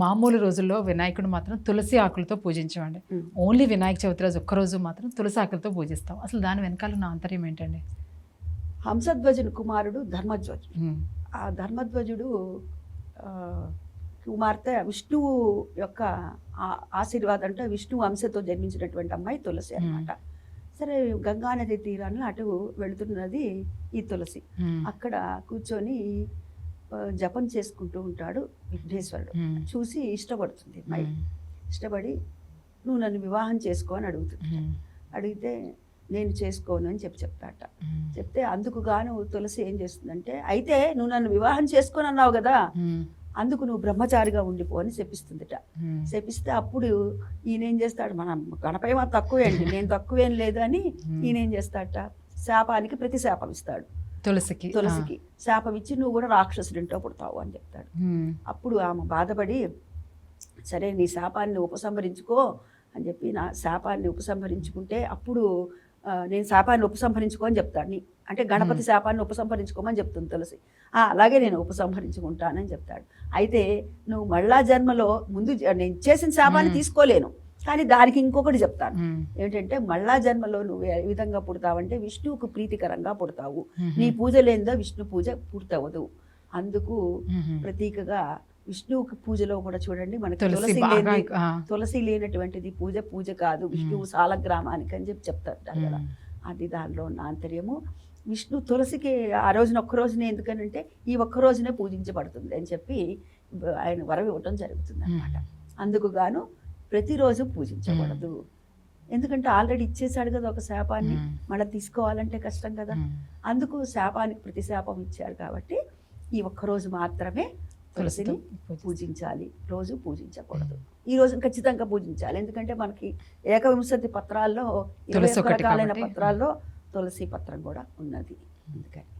మామూలు రోజుల్లో వినాయకుడు మాత్రం తులసి ఆకులతో పూజించామండి. ఓన్లీ వినాయక చవితి రోజు ఒక్కరోజు మాత్రం తులసి ఆకులతో పూజిస్తాం. అసలు దాని వెనకాల ఉన్న ఆంతర్యం ఏంటండి? హంసధ్వజుని కుమారుడు ధర్మధ్వజుడు. ఉమ్, ఆ ధర్మధ్వజుడు కుమార్తె విష్ణువు యొక్క ఆ- ఆశీర్వాదం అంటే విష్ణువు అంశతో జన్మించినటువంటి అమ్మాయి తులసి అన్నమాట. సరే గంగానది తీరాన అటు వెళుతున్నది ఈ తులసి. అక్కడ కూర్చొని జపం చేసుకుంటూ ఉంటాడు విఘ్నేశ్వరుడు. చూసి ఇష్టపడుతుంది. ఉమ్, ఇష్టపడి నువ్వు నన్ను వివాహం చేసుకో అని అడుగుతుంది. అడిగితే నేను చేసుకోను అని చెప్పి చెప్తాట. చెప్తే అందుకు గాను తులసి ఏం చేస్తుందంటే అయితే నువ్వు నన్ను వివాహం చేసుకొని అన్నావు కదా అందుకు నువ్వు బ్రహ్మచారిగా ఉండిపో అని చెప్పిస్తుందిట చెప్పిస్తే అప్పుడు ఈయన ఏం చేస్తాడు మన గణపై మా తక్కువే అండి నేను తక్కువేం లేదు అని. ఈయన ఏం చేస్తాడట శాపానికి ప్రతి శాపం ఇస్తాడు. తులసికి. తులసికి. శాపం ఇచ్చి నువ్వు కూడా రాక్షసుడింటో పుడతావు అని చెప్తాడు. అప్పుడు ఆమె బాధపడి సరే నీ శాపాన్ని ఉపసంహరించుకో అని చెప్పి నా శాపాన్ని ఉపసంహరించుకుంటే అప్పుడు నేను శాపాన్ని ఉపసంహరించుకో అని చెప్తాడు. నీ అంటే గణపతి శాపాన్ని ఉపసంహరించుకోమని చెప్తుంది తులసి. "ఆ, అలాగే నేను ఉపసంహరించుకుంటానని చెప్తాడు. అయితే నువ్వు మళ్ళా జన్మలో ముందు నేను చేసిన శాపాన్ని. తీసుకోలేను. కానీ దానికి ఇంకొకటి చెప్తాను. ఏంటంటే మళ్ళా జన్మలో నువ్వు ఏ విధంగా పుడతావంటే విష్ణువుకు ప్రీతికరంగా పుడతావు. నీ పూజ లేనిదో విష్ణు పూజ పూర్తవదు. అందుకు ప్రతీకగా విష్ణువుకి పూజలో కూడా చూడండి మనకి తులసి లేని తులసి లేనటువంటిది పూజ పూజ కాదు. విష్ణువు సాలగ్రామానికి అని చెప్పి చెప్తారు కదా. అది దానిలో ఉన్న ఆంతర్యము. విష్ణు తులసికి ఆ రోజున ఒక్క రోజునే ఎందుకనంటే ఈ ఒక్క రోజునే పూజించబడుతుంది అని చెప్పి ఆయన వరం ఇవ్వటం జరుగుతుంది అనమాట అందుకు గాను ప్రతిరోజు పూజించకూడదు. ఎందుకంటే ఆల్రెడీ ఇచ్చేసాడు కదా ఒక శాపాన్ని మళ్ళీ తీసుకోవాలంటే కష్టం కదా. అందుకు శాపానికి ప్రతి శాపం ఇచ్చాడు కాబట్టి ఈ ఒక్క రోజు మాత్రమే తులసిని. పూజించాలి. రోజు పూజించకూడదు. ఈ రోజు ఖచ్చితంగా పూజించాలి. ఎందుకంటే మనకి ఏకవింశతి పత్రాల్లో ఇరవై రకాలైన. పత్రాల్లో తులసి పత్రం కూడా ఉన్నది. అందుకని.